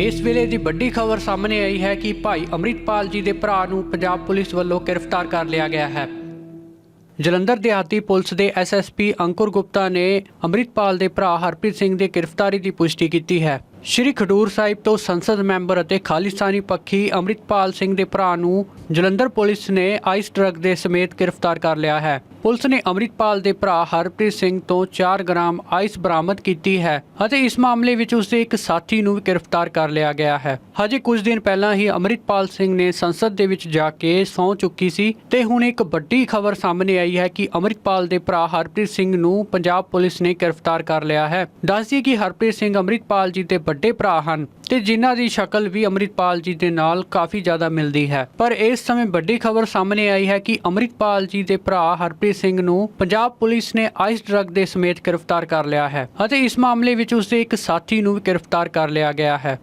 ਇਸ ਵੇਲੇ ਦੀ ਵੱਡੀ ਖਬਰ ਸਾਹਮਣੇ ਆਈ ਹੈ ਕਿ ਭਾਈ ਅੰਮ੍ਰਿਤਪਾਲ ਜੀ ਦੇ ਭਰਾ ਨੂੰ ਪੰਜਾਬ ਪੁਲਿਸ ਵੱਲੋਂ ਗ੍ਰਿਫਤਾਰ ਕਰ ਲਿਆ ਗਿਆ ਹੈ। ਜਲੰਧਰ ਦਿਹਾਤੀ ਪੁਲਿਸ ਦੇ ਐਸਐਸਪੀ ਅੰਕੁਰ ਗੁਪਤਾ ਨੇ ਅੰਮ੍ਰਿਤਪਾਲ ਦੇ ਭਰਾ ਹਰਪ੍ਰੀਤ ਸਿੰਘ ਦੀ ਗ੍ਰਿਫਤਾਰੀ ਦੀ ਪੁਸ਼ਟੀ ਕੀਤੀ ਹੈ। ਸ਼੍ਰੀ ਖਡੂਰ ਸਾਹਿਬ ਤੋਂ ਸੰਸਦ ਮੈਂਬਰ ਅਤੇ ਖਾਲਿਸਤਾਨੀ ਪੱਖੀ ਅੰਮ੍ਰਿਤਪਾਲ ਸਿੰਘ ਦੇ ਭਰਾ ਨੂੰ ਜਲੰਧਰ ਪੁਲਿਸ ਨੇ ਆਈਸ ਡਰੱਗ ਦੇ ਸਮੇਤ ਗ੍ਰਿਫਤਾਰ ਕਰ ਲਿਆ ਹੈ। ਪੁਲਿਸ ਨੇ ਅੰਮ੍ਰਿਤਪਾਲ ਦੇ ਭਰਾ ਹਰਪ੍ਰੀਤ ਸਿੰਘ ਤੋਂ 4 ਗ੍ਰਾਮ ਆਈਸ ਬਰਾਮਦ ਕੀਤੀ ਹੈ ਅਤੇ ਇਸ ਮਾਮਲੇ ਵਿੱਚ ਉਸ ਦੇ ਇੱਕ ਸਾਥੀ ਨੂੰ ਵੀ ਗ੍ਰਿਫਤਾਰ ਕਰ ਲਿਆ ਗਿਆ ਹੈ। ਹਜੇ ਕੁਝ ਦਿਨ ਪਹਿਲਾਂ ਹੀ ਅੰਮ੍ਰਿਤਪਾਲ ਸਿੰਘ ਨੇ ਸੰਸਦ ਦੇ ਵਿੱਚ ਜਾ ਕੇ ਸਹੁੰ ਚੁੱਕੀ ਸੀ ਤੇ ਹੁਣ ਇੱਕ ਵੱਡੀ ਖਬਰ ਸਾਹਮਣੇ ਆਈ ਹੈ ਕਿ ਅੰਮ੍ਰਿਤਪਾਲ ਦੇ ਭਰਾ ਹਰਪ੍ਰੀਤ ਸਿੰਘ ਨੂੰ ਪੰਜਾਬ ਪੁਲਿਸ ਨੇ ਗ੍ਰਿਫਤਾਰ ਕਰ ਲਿਆ ਹੈ। ਦੱਸਦੀ ਕਿ ਹਰਪ੍ਰੀਤ ਸਿੰਘ ਅੰਮ੍ਰਿਤਪਾਲ ਜੀ ਦੇ ਵੱਡੇ ਭਰਾ ਹਨ ਤੇ ਜਿਨ੍ਹਾਂ ਦੀ ਸ਼ਕਲ ਵੀ ਅੰਮ੍ਰਿਤਪਾਲ ਜੀ ਦੇ ਨਾਲ ਕਾਫੀ ਜ਼ਿਆਦਾ ਮਿਲਦੀ ਹੈ। ਪਰ ਇਸ ਸਮੇਂ ਵੱਡੀ ਖਬਰ ਸਾਹਮਣੇ ਆਈ ਹੈ ਕਿ ਅੰਮ੍ਰਿਤਪਾਲ ਜੀ ਦੇ ਭਰਾ ਹਰਪ੍ਰੀਤ ਸਿੰਘ ਨੂੰ ਪੰਜਾਬ ਪੁਲਿਸ ਨੇ ਆਈਸ ਡਰੱਗ ਦੇ ਸਮੇਤ ਗ੍ਰਿਫਤਾਰ ਕਰ ਲਿਆ ਹੈ ਅਤੇ ਇਸ ਮਾਮਲੇ ਵਿੱਚ ਉਸ ਦੇ ਇੱਕ ਸਾਥੀ ਨੂੰ ਵੀ ਗ੍ਰਿਫਤਾਰ ਕਰ ਲਿਆ ਗਿਆ ਹੈ।